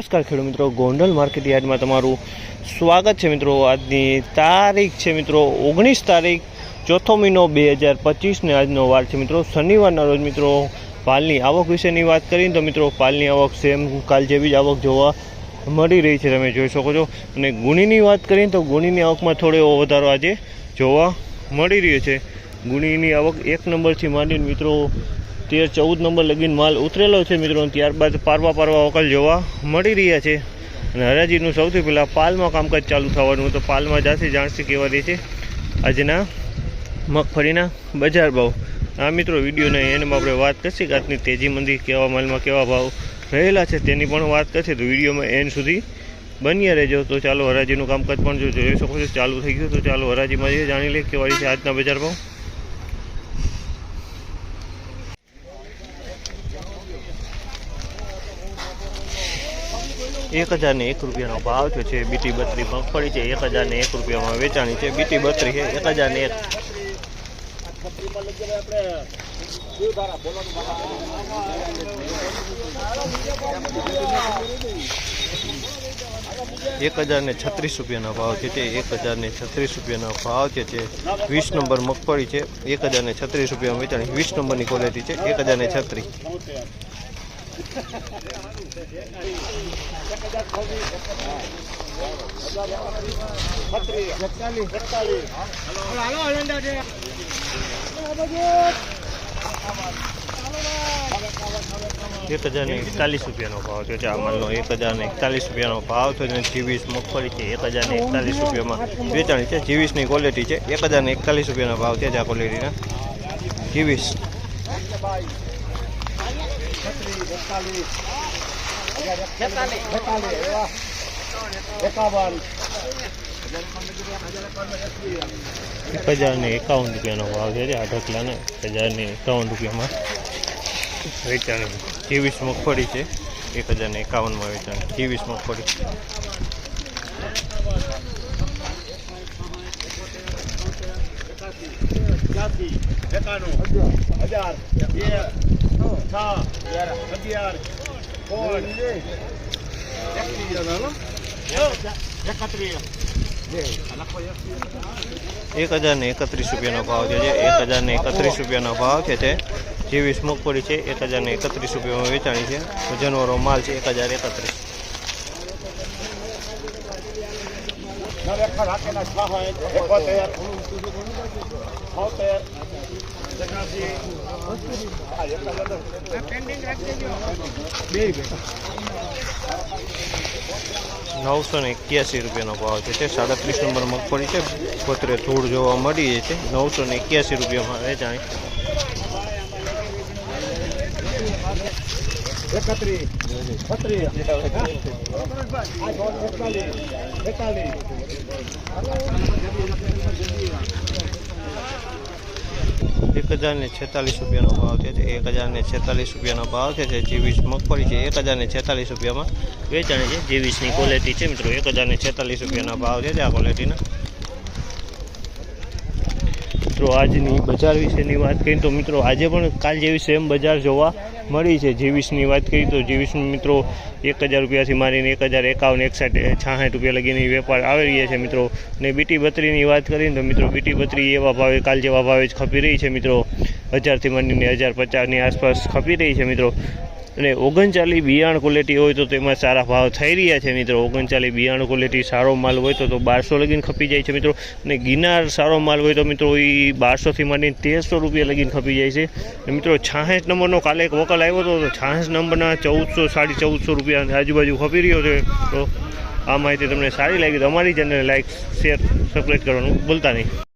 નમસ્કાર ખેડૂત મિત્રો. ગોંડલ માર્કેટ યાર્ડમાં તમારું સ્વાગત છે મિત્રો. આજની તારીખ છે મિત્રો ઓગણીસ તારીખ, ચોથો મહિનો બે હજાર પચીસને આજનો વાર છે મિત્રો. શનિવારના રોજ મિત્રો પાલની આવક વિશેની વાત કરીએ તો મિત્રો પાલની આવક સેમ કાલ જેવી જ આવક જોવા મળી રહી છે. તમે જોઈ શકો છો. અને ગુણીની વાત કરીએ તો ગુણીની આવકમાં થોડો એવો વધારો આજે જોવા મળી રહ્યો છે. ગુણીની આવક એક નંબરથી માંડીને મિત્રો તેર ચૌદ નંબર લગીન માલ ઉતરેલો છે મિત્રો ત્યારબાદ પારવા પારવા વકલ જોવા મળી રહ્યા છે. અને હરાજીનું સૌથી પહેલાં પાલમાં કામકાજ ચાલુ થવાનું તો પાલમાં જાથી જાણશે કેવા દે છે? આજના મગફળીના બજાર ભાવ. આ મિત્રો, વિડીયોને એનામાં આપણે વાત કરશે કે આજની તેજી મંદી કેવા માલમાં કેવા ભાવ રહેલા છે તેની પણ વાત કરશે. તો વિડીયોમાં એન્ડ સુધી બન્યા રહેજો. તો ચાલો હરાજીનું કામકાજ પણ જો જોઈ શકો છો, ચાલુ થઈ ગયું. તો ચાલો હરાજીમાં જઈએ, જાણી લે કેવા છે આજના બજાર ભાવ. એક હજાર ને એક રૂપિયાનો ભાવ થયો છે બીટી બત્રી મગફળી છે એક હજાર ને એક રૂપિયામાં વેચાણી છે બીટી બત્રી છે એક હજાર ને એક એક હજાર ને છત્રીસ રૂપિયાનો ભાવ છે તે એક હજાર ને છત્રીસ રૂપિયાનો ભાવ છે તે વીસ નંબર મગફળી છે એક હજાર ને છત્રીસ રૂપિયામાં વેચાણી વીસ નંબરની ક્વોલિટી છે એક હજાર ને છત્રીસ એક હજાર ને એકતાલીસ રૂપિયાનો ભાવ છે આ માલનો. એક હજાર ને એકતાલીસ રૂપિયાનો ભાવ છે અને જીવીસ મગફળી છે. એક હજાર ને એકતાલીસ રૂપિયામાં વેચાણી છે. જીવીસની ક્વોલિટી છે. એક હજાર ને એકતાલીસ રૂપિયાનો ભાવ છે આ ક્વોલિટીના જીવીસ. એક હજાર ને એકાવન રૂપિયાનો ભાવ છે આ ઢગલાને એક હજાર ને એકાવન રૂપિયામાં વેચાણ ત્રેવીસ મગફળી છે એક હજાર ને એકાવનમાં વેચાણ ત્રેવીસ મગફળી એકાણું અગિયાર એક હજાર ને એકત્રીસ રૂપિયાનો ભાવ છે. એક હજાર ને એકત્રીસ રૂપિયાનો ભાવ છે. તે ત્રેવીસ મગફળી છે એક હજાર ને એકત્રીસ રૂપિયામાં વેચાણી છે. જાનવરો માલ છે એક હજાર એકત્રીસ રાખેલા છ છોતેર નવસો ને એક્યાસી રૂપિયાનો ભાવ છે તે સાડત્રીસ નંબર મગફળી છે. પત્રે ધૂળ જોવા મળી છે નવસો ને એક્યાસી રૂપિયામાં વેચાણી એકત્રીસ એકતાલીસ એક હજાર ને છેતાલીસ રૂપિયાનો ભાવ છે. એક હજાર ને છેતાલીસ રૂપિયાનો ભાવ છે. જેવીસ મગફળી છે. એક હજાર ને છેતાલીસ રૂપિયામાં વેચાણે છે. જીવીસની ક્વોલિટી છે મિત્રો. એક હજાર ને છેતાલીસ રૂપિયાના ભાવ છે આ ક્વોલિટીના મિત્રો, આજની બજાર વિશેની વાત કરીએ તો મિત્રો, આજે પણ કાલ જેવી સેમ બજાર જોવા મળી છે. જીવીસની વાત કરીએ તો જીવીસ મિત્રો એક હજાર રૂપિયાથી મારીને એક હજાર એકાવન, એકસાઠ, છાસઠ રૂપિયા લગીની વેપાર આવી રહ્યા છે મિત્રો. ને બીટી બત્રીની વાત કરીએ તો મિત્રો બીટી બત્રી એવા ભાવે, કાલ જેવા ભાવે જ ખપી રહી છે મિત્રો. હજારથી માંડીને હજાર પચાસની આસપાસ ખપી રહી છે મિત્રો. અને ઓગણચાલીસ બિયાણ ક્વોલિટી હોય તો તેમાં સારા ભાવ થઈ રહ્યા છે મિત્રો. ઓગણચાલીસ બિયારણ ક્વોલિટી સારો માલ હોય તો તો બારસો લગીને ખપી જાય છે મિત્રો. અને ગિનાર સારો માલ હોય તો મિત્રો એ બારસોથી માંડીને તેરસો રૂપિયા લગીને ખપી જાય છે. મિત્રો છાસઠ નંબરનો કાલે એક વકલ આવ્યો હતો તો છાસઠ નંબરના ચૌદસો, સાડી ચૌદસો રૂપિયાની આજુબાજુ ખપી રહ્યો છે. તો આ માહિતી તમને સારી લાગી તો અમારી ચેનલને લાઈક શેર સબસ્ક્રાઈબ કરવાનું ભૂલતા નહીં.